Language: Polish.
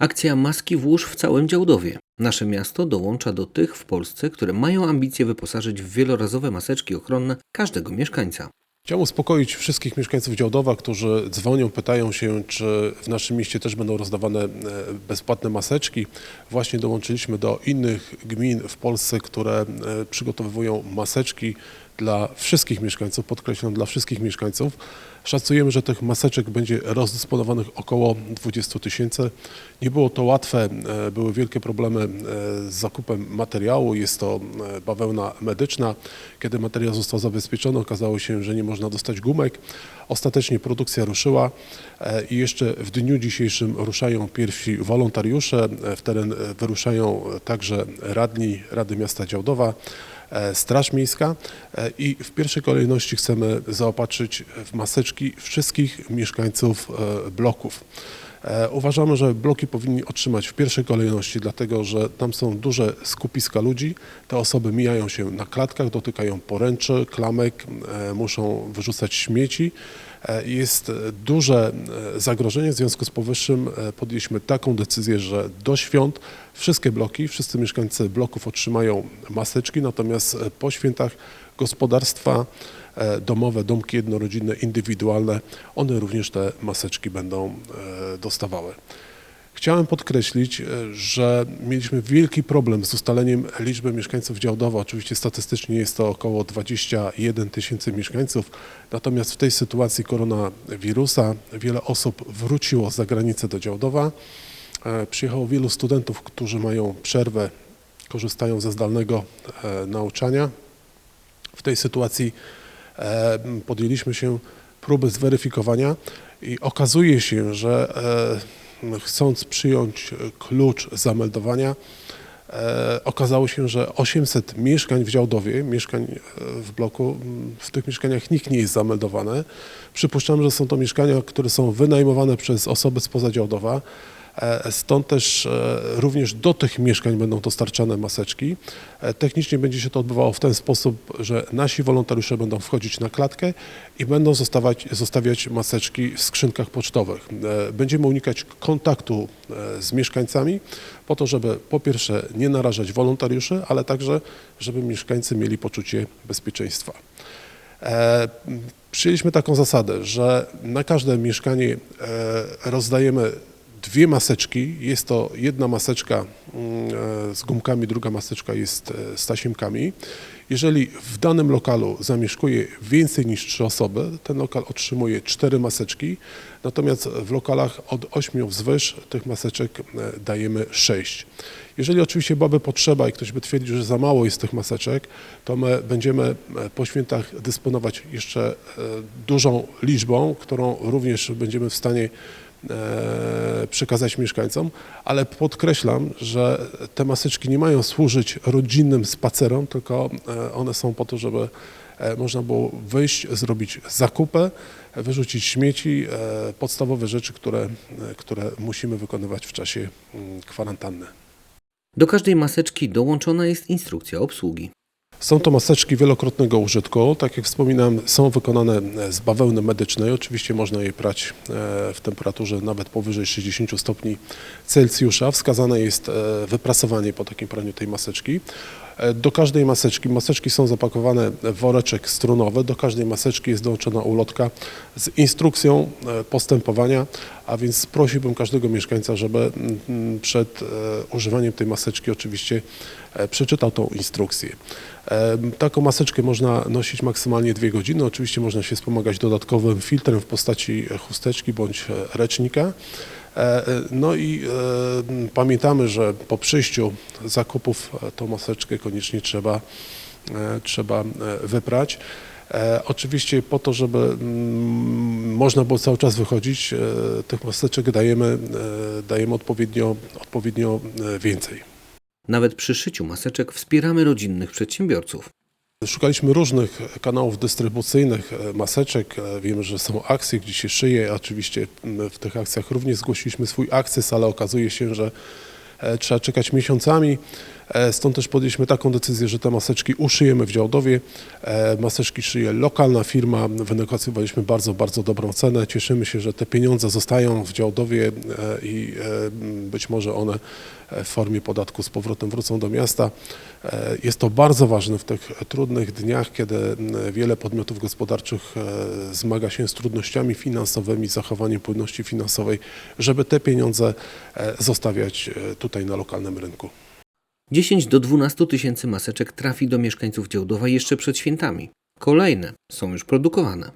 Akcja Maski włóż w całym Działdowie. Nasze miasto dołącza do tych w Polsce, które mają ambicje wyposażyć w wielorazowe maseczki ochronne każdego mieszkańca. Chciałem uspokoić wszystkich mieszkańców Działdowa, którzy dzwonią, pytają się, czy w naszym mieście też będą rozdawane e, bezpłatne maseczki. Właśnie dołączyliśmy do innych gmin w Polsce, które e, przygotowują maseczki dla wszystkich mieszkańców, podkreślam, dla wszystkich mieszkańców. Szacujemy, że tych maseczek będzie rozdysponowanych około 20 tysięcy. Nie było to łatwe, e, były wielkie problemy e, z zakupem materiału. Jest to e, bawełna medyczna. Kiedy materiał został zabezpieczony, okazało się, że nie można dostać gumek. Ostatecznie produkcja ruszyła i jeszcze w dniu dzisiejszym ruszają pierwsi wolontariusze. W teren wyruszają także radni Rady Miasta Działdowa. E, Straż Miejska e, i w pierwszej kolejności chcemy zaopatrzyć w maseczki wszystkich mieszkańców e, bloków. Uważamy, że bloki powinni otrzymać w pierwszej kolejności, dlatego że tam są duże skupiska ludzi. Te osoby mijają się na klatkach, dotykają poręczy, klamek, muszą wyrzucać śmieci. E, Jest e, duże e, zagrożenie, w związku z powyższym podjęliśmy taką decyzję, że do świąt wszystkie bloki, wszyscy mieszkańcy bloków otrzymają maseczki, natomiast po świętach gospodarstwa domowe, domki jednorodzinne, indywidualne, one również te maseczki będą dostawały. Chciałem podkreślić, e, że mieliśmy wielki problem z ustaleniem liczby mieszkańców Działdowa. Oczywiście statystycznie jest to około 21 tysięcy mieszkańców, natomiast w tej sytuacji koronawirusa wiele osób wróciło z zagranicy do Działdowa. E, Przyjechało wielu studentów, którzy mają przerwę, korzystają ze zdalnego e, nauczania. W tej sytuacji podjęliśmy się próby zweryfikowania i okazuje się, że chcąc przyjąć klucz zameldowania, e, okazało się, że 800 mieszkań w Działdowie, mieszkań e, w bloku, w tych mieszkaniach nikt nie jest zameldowany. Przypuszczam, że są to mieszkania, które są wynajmowane przez osoby spoza Działdowa. E, Stąd też e, również do tych mieszkań będą dostarczane maseczki. E, Technicznie będzie się to odbywało w ten sposób, że nasi wolontariusze będą wchodzić na klatkę i będą zostawać, zostawiać maseczki w skrzynkach pocztowych. Będziemy unikać kontaktu z mieszkańcami po to, żeby po pierwsze nie narażać wolontariuszy, ale także, żeby mieszkańcy mieli poczucie bezpieczeństwa. Przyjęliśmy taką zasadę, że na każde mieszkanie rozdajemy dwie maseczki. Jest to jedna maseczka mm, e, z gumkami, druga maseczka jest e, z tasiemkami. Jeżeli w danym lokalu zamieszkuje więcej niż trzy osoby, ten lokal otrzymuje cztery maseczki, natomiast w lokalach od ośmiu wzwyż tych maseczek e, dajemy sześć. Jeżeli oczywiście byłaby potrzeba i ktoś by twierdził, że za mało jest tych maseczek, to my będziemy po świętach dysponować jeszcze dużą liczbą, którą również będziemy w stanie przekazać mieszkańcom, ale podkreślam, że te maseczki nie mają służyć rodzinnym spacerom, tylko e, one są po to, żeby e, można było wyjść, zrobić zakupy, wyrzucić śmieci, e, podstawowe rzeczy, które, e, które musimy wykonywać w czasie mm, kwarantanny. Do każdej maseczki dołączona jest instrukcja obsługi. Są to maseczki wielokrotnego użytku. Tak jak wspominałem, są wykonane e, z bawełny medycznej. Oczywiście można je prać e, w temperaturze nawet powyżej 60 stopni Celsjusza. Wskazane jest e, wyprasowanie po takim praniu tej maseczki. Do każdej maseczki, maseczki są zapakowane w woreczek strunowy, do każdej maseczki jest dołączona ulotka z instrukcją postępowania, a więc prosiłbym każdego mieszkańca, żeby mm, przed e, używaniem tej maseczki oczywiście e, przeczytał tą instrukcję. E, Taką maseczkę można nosić maksymalnie dwie godziny. Oczywiście można się wspomagać dodatkowym filtrem w postaci chusteczki bądź ręcznika. No i pamiętamy, że po przyjściu zakupów tą maseczkę koniecznie trzeba, trzeba wyprać. E, Oczywiście po to, żeby mm, można było cały czas wychodzić, e, tych maseczek dajemy, e, dajemy odpowiednio, odpowiednio więcej. Nawet przy szyciu maseczek wspieramy rodzinnych przedsiębiorców. Szukaliśmy różnych kanałów dystrybucyjnych, maseczek. Wiemy, że są akcje, gdzie się szyje. Oczywiście w tych akcjach również zgłosiliśmy swój akces, ale okazuje się, że trzeba czekać miesiącami. E, Stąd też podjęliśmy taką decyzję, że te maseczki uszyjemy w Działdowie. E, Maseczki szyje lokalna firma, wynegocjowaliśmy bardzo, bardzo dobrą cenę. Cieszymy się, że te pieniądze zostają w Działdowie e, i być może one w formie podatku z powrotem wrócą do miasta. Jest to bardzo ważne w tych trudnych dniach, kiedy wiele podmiotów gospodarczych zmaga się z trudnościami finansowymi, zachowaniem płynności finansowej, żeby te pieniądze zostawiać tutaj na lokalnym rynku. 10 do 12 tysięcy maseczek trafi do mieszkańców Działdowa jeszcze przed świętami. Kolejne są już produkowane.